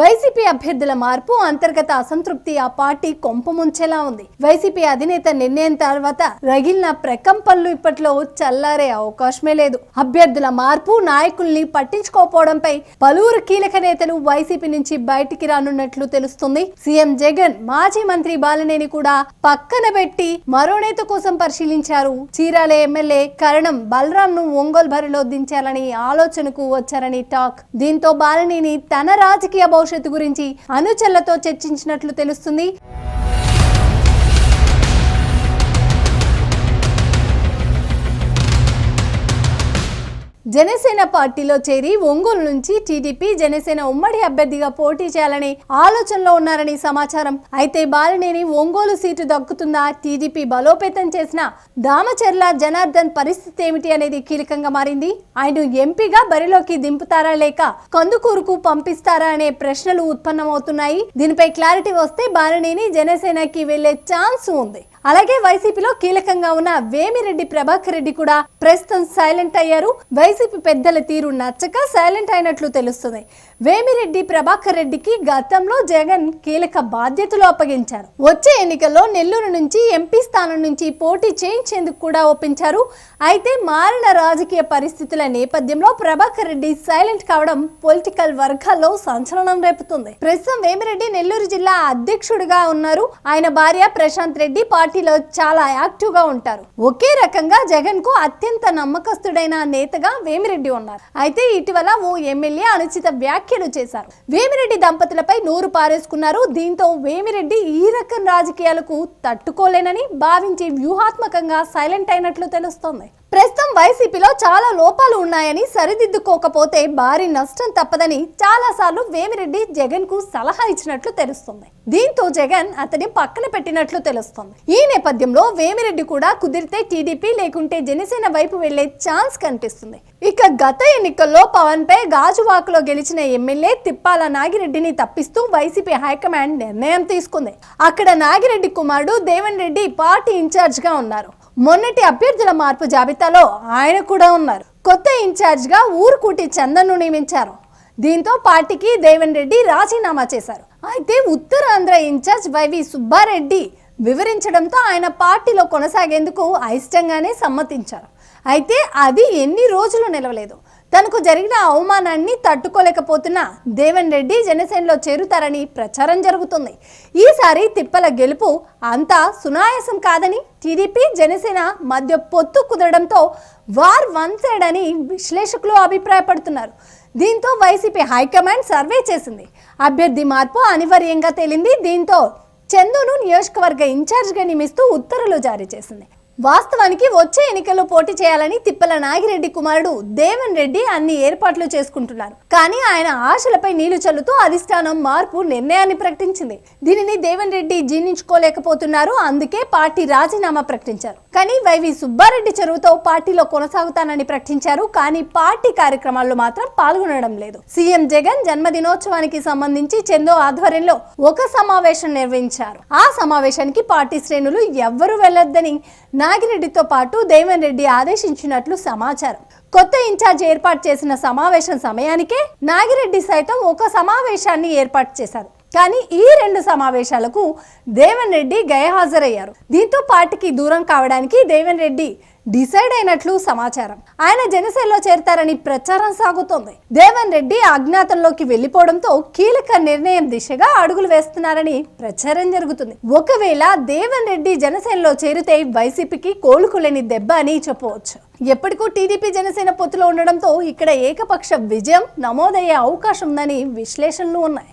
YCP అభ్యర్థుల మార్పు అంతర్గత అసంతృప్తి ఆ పార్టీ కొంపముంచేలా ఉంది. వైసీపీ అధినేత నిర్ణయం తర్వాత రగిలిన ప్రకంపనలు ఇప్పట్లో చల్లారే అవకాశమే లేదు. అభ్యర్థుల మార్పు నాయకుల్ని పట్టించుకోకపోవడంపై పలువురు కీలక నేతలు వైసీపీ నుంచి బయటికి రానున్నట్లు తెలుస్తుంది. సీఎం జగన్ మాజీ మంత్రి బాలినేని కూడా పక్కన పెట్టి మరో నేత కోసం పరిశీలించారు. చీరాల ఎమ్మెల్యే కరణం బలరాం ను ఒంగోలు బరిలో దించాలని ఆలోచనకు వచ్చారని టాక్. దీంతో బాలినేని తన రాజకీయ భవిష్యత్తు గురించి అనుచరులతో చర్చించినట్లు తెలుస్తుంది. జనసేన పార్టీలో చేరి ఒంగోలు నుంచి టీడీపీ జనసేన ఉమ్మడి అభ్యర్థిగా పోటీ చేయాలని ఆలోచనలో ఉన్నారని సమాచారం. అయితే బాలినేని ఒంగోలు సీటు దక్కుతుందా? టీడీపీ బలోపేతం చేసిన దామచర్ల జనార్దన్ పరిస్థితి ఏమిటి అనేది కీలకంగా మారింది. ఆయన ఎంపీగా బరిలోకి దింపుతారా లేక కందుకూరుకు పంపిస్తారా అనే ప్రశ్నలు ఉత్పన్నమవుతున్నాయి. దీనిపై క్లారిటీ వస్తే బాలినేని జనసేనకి వెళ్ళే ఛాన్స్ ఉంది. అలాగే వైసీపీలో కీలకంగా ఉన్న వేమిరెడ్డి ప్రభాకర్ రెడ్డి కూడా ప్రస్తుతం సైలెంట్ అయ్యారు. వైసీపీ పెద్దల తీరు నచ్చక సైలెంట్ అయినట్లు తెలుస్తుంది. వేమిరెడ్డి ప్రభాకర్ రెడ్డికి గతంలో జగన్ కీలక బాధ్యతలు అప్పగించారు. వచ్చే ఎన్నికల్లో నెల్లూరు నుంచి ఎంపీ స్థానం నుంచి పోటీ చేయించేందుకు కూడా ఒప్పించారు. అయితే మారిన రాజకీయ పరిస్థితుల నేపథ్యంలో ప్రభాకర్ రెడ్డి సైలెంట్ కావడం పొలిటికల్ వర్గాల్లో సంచలనం రేపుతుంది. ప్రస్తుతం వేమిరెడ్డి నెల్లూరు జిల్లా అధ్యక్షుడిగా ఉన్నారు. ఆయన భార్య ప్రశాంత్ రెడ్డి పార్టీ పార్టీలో చాలా యాక్టివ్గా ఉంటారు. ఒకే రకంగా జగన్కు అత్యంత నమ్మకస్తుడైన నేతగా వేమిరెడ్డి ఉన్నారు. అయితే ఇటీవల ఓ ఎమ్మెల్యే అనుచిత వ్యాఖ్యలు చేశారు. వేమిరెడ్డి దంపతులపై నూరు పారేసుకున్నారు. దీంతో వేమిరెడ్డి ఈ రకం రాజకీయాలకు తట్టుకోలేనని భావించి వ్యూహాత్మకంగా సైలెంట్ అయినట్లు తెలుస్తోంది. ప్రస్తుతం వైసీపీలో చాలా లోపాలు ఉన్నాయని సరిదిద్దుకోకపోతే భారీ నష్టం తప్పదని చాలాసార్లు వేమిరెడ్డి జగన్కు సలహా ఇచ్చినట్లు తెలుస్తుంది. దీంతో జగన్ అతని పక్కన పెట్టినట్లు తెలుస్తుంది. ఈ నేపథ్యంలో వేమిరెడ్డి కూడా కుదిరితే టీడీపీ లేకుంటే జనసేన వైపు వెళ్ళే ఛాన్స్ కనిపిస్తుంది. ఇక గత ఎన్నికల్లో పవన్ పై గాజువాకలో గెలిచిన ఎమ్మెల్యే తిప్పాల నాగిరెడ్డిని తప్పిస్తూ వైసీపీ హైకమాండ్ నిర్ణయం తీసుకుంది. అక్కడ నాగిరెడ్డి కుమారుడు దేవన్ రెడ్డి పార్టీ ఇన్ఛార్జ్గా ఉన్నారు. మొన్నటి అభ్యర్థుల మార్పు జాబితాలో ఆయన కూడా ఉన్నారు. కొత్త ఇన్ఛార్జ్గా ఊరుకుటి చందన్ను నియమించారు. దీంతో పార్టీకి దేవన్ రెడ్డి రాజీనామా చేశారు. అయితే Uttarandhra in charge YV Subbareddy వివరించడంతో ఆయన పార్టీలో కొనసాగేందుకు అయిష్టంగానే సమ్మతించారు. అయితే అది ఎన్ని రోజులు నిలవలేదు. తనకు జరిగిన అవమానాన్ని తట్టుకోలేకపోతున్న దేవన్ రెడ్డి జనసేనలో చేరుతారని ప్రచారం జరుగుతుంది. ఈసారి తిప్పల గెలుపు అంతా సునాయాసం కాదని టీడీపీ జనసేన మధ్య పొత్తు కుదరడంతో వార్ వన్ సైడ్ అని విశ్లేషకులు అభిప్రాయపడుతున్నారు. దీంతో వైసీపీ హైకమాండ్ సర్వే చేసింది. అభ్యర్థి మార్పు అనివార్యంగా తేలింది. దీంతో చందును నియోజకవర్గ ఇన్ఛార్జ్గా నియమిస్తూ ఉత్తర్వులు జారీ చేసింది. వాస్తవానికి వచ్చే ఎన్నికల్లో పోటీ చేయాలని తిప్పల నాగిరెడ్డి కుమారుడు దేవన్ రెడ్డి అన్ని ఏర్పాట్లు చేసుకుంటున్నారు. కానీ ఆయన ఆశలపై నీళ్ళు చల్లుతూ అధిష్టానం మార్పు నిర్ణయాన్ని ప్రకటించింది. దీనిని దేవన్ రెడ్డి జీర్ణించుకోలేకపోతున్నారు. అందుకే పార్టీ రాజీనామా ప్రకటించారు. కానీ వైవి సుబ్బారెడ్డి చెరువుతో పార్టీలో కొనసాగుతానని ప్రకటించారు. కానీ పార్టీ కార్యక్రమాల్లో మాత్రం పాల్గొనడం లేదు. సీఎం జగన్ జన్మదినోత్సవానికి సంబంధించి చందో ఆధ్వర్యంలో ఒక సమావేశం నిర్వహించారు. ఆ సమావేశానికి పార్టీ శ్రేణులు ఎవ్వరూ వెళ్ళొద్దని నాగిరెడ్డితో పాటు దేవన్ రెడ్డి ఆదేశించినట్లు సమాచారం. కొత్త ఇన్ఛార్జ్ ఏర్పాటు చేసిన సమావేశం సమయానికే నాగిరెడ్డి సైతం ఒక సమావేశాన్ని ఏర్పాటు చేశారు. కానీ ఈ రెండు సమావేశాలకు దేవన్ రెడ్డి గైహాజరయ్యారు దీంతో పార్టీకి దూరం కావడానికి దేవన్ రెడ్డి డిసైడ్ అయినట్లు సమాచారం. ఆయన జనసేనలో చేరతారని ప్రచారం సాగుతోంది. దేవన్ రెడ్డి అజ్ఞాతంలోకి వెళ్ళిపోవడంతో కీలక నిర్ణయం దిశగా అడుగులు వేస్తున్నారని ప్రచారం జరుగుతుంది. ఒకవేళ దేవన్ రెడ్డి జనసేనలో చేరితే వైసీపీకి కోలుకోలేని దెబ్బ అని చెప్పవచ్చు. ఎప్పటికూ టీడీపీ జనసేన పొత్తులో ఉండడంతో ఇక్కడ ఏకపక్ష విజయం నమోదయ్యే అవకాశం ఉందని విశ్లేషణలు ఉన్నాయి.